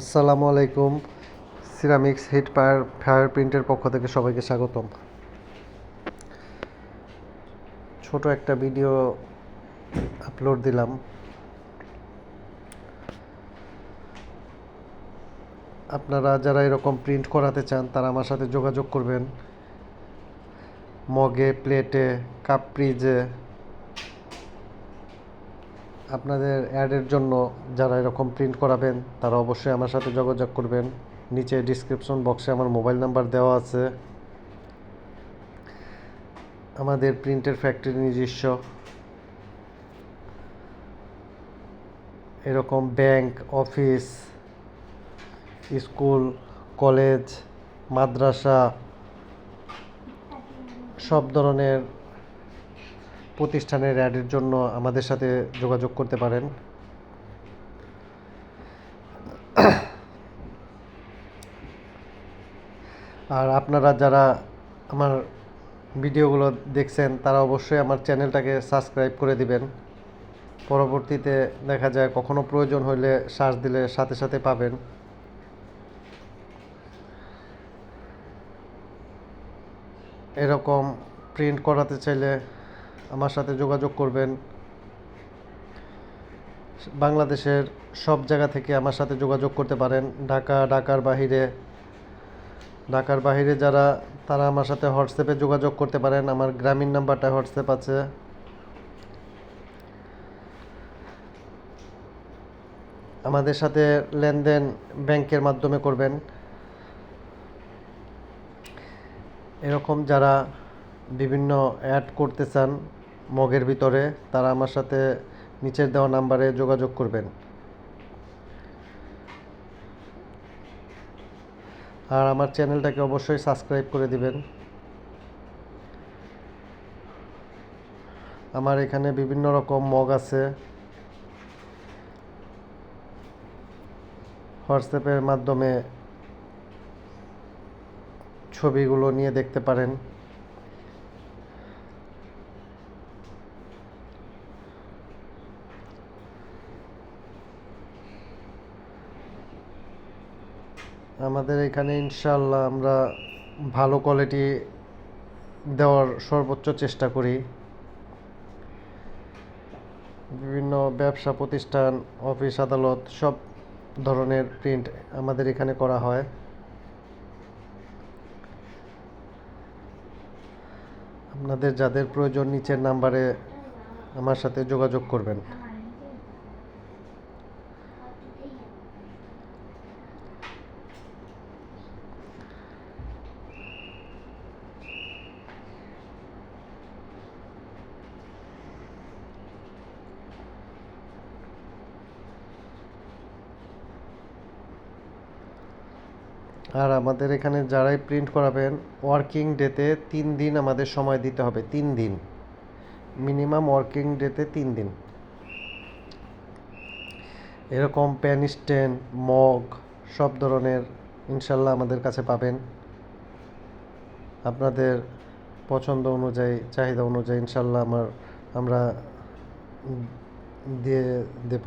আসসালামু আলাইকুম। Ceramics hit fire fire প্রিন্টের পক্ষ থেকে সবাইকে স্বাগতম। ছোট একটা ভিডিও আপলোড দিলাম। আপনারা যারা এরকম প্রিন্ট করাতে চান, তারা আমার সাথে যোগাযোগ করবেন। মগে প্লেটে কাপ প্রিজে আপনাদের অ্যাডের জন্য যারা এরকম প্রিন্ট করাবেন, তারা অবশ্যই আমার সাথে যোগাযোগ করবেন। নিচে ডিসক্রিপশন বক্সে আমার মোবাইল নাম্বার দেওয়া আছে। আমাদের প্রিন্টের ফ্যাক্টরি নিজস্ব। এরকম ব্যাংক অফিস স্কুল কলেজ মাদ্রাসা, সব ধরনের প্রতিষ্ঠানের অ্যাডের জন্য আমাদের সাথে যোগাযোগ করতে পারেন। আর আপনারা যারা আমার ভিডিওগুলো দেখছেন, তারা অবশ্যই আমার চ্যানেলটাকে সাবস্ক্রাইব করে দিবেন। পরবর্তীতে দেখা যায় কখনো প্রয়োজন হলে সার্চ দিলে সাথে সাথে পাবেন। এরকম প্রিন্ট করাতে চাইলে আমার সাথে যোগাযোগ করবেন। বাংলাদেশের সব জায়গা থেকে আমার সাথে যোগাযোগ করতে পারেন। ঢাকা, ঢাকার বাহিরে। ঢাকার বাহিরে যারা, তারা আমার সাথে হোয়াটসঅ্যাপে যোগাযোগ করতে পারেন। আমার গ্রামীণ নাম্বারটা হোয়াটসঅ্যাপ আছে। আমাদের সাথে লেনদেন ব্যাংকের মাধ্যমে করবেন। এরকম যারা বিভিন্ন অ্যাড করতে চান মগের ভিতরে, তারা আমার সাথে নিচের দেওয়া নাম্বারে যোগাযোগ করবেন। আর আমার চ্যানেলটাকে অবশ্যই সাবস্ক্রাইব করে দিবেন। আমার এখানে বিভিন্ন রকম মগ আছে। হোয়াটসঅ্যাপের মাধ্যমে ছবিগুলো নিয়ে দেখতে পারেন। আমাদের এখানে ইনশাল্লাহ আমরা ভালো কোয়ালিটি দেওয়ার সর্বোচ্চ চেষ্টা করি। বিভিন্ন ব্যবসা প্রতিষ্ঠান, অফিস, আদালত সব ধরনের প্রিন্ট আমাদের এখানে করা হয়। আপনাদের যাদের প্রয়োজন নিচের নাম্বারে আমার সাথে যোগাযোগ করবেন। আর আমাদের এখানে যারাই প্রিন্ট করাবেন ওয়ার্কিং ডেতে তিন দিন আমাদের সময় দিতে হবে, তিন দিন। মিনিমাম ওয়ার্কিং ডেতে তিন দিন। এরকম প্যান স্ট্যান্ড মগ সব ধরনের ইনশাল্লাহ আমাদের কাছে পাবেন। আপনাদের পছন্দ অনুযায়ী, চাহিদা অনুযায়ী ইনশাল্লাহ আমার, আমরা দিয়ে দেব।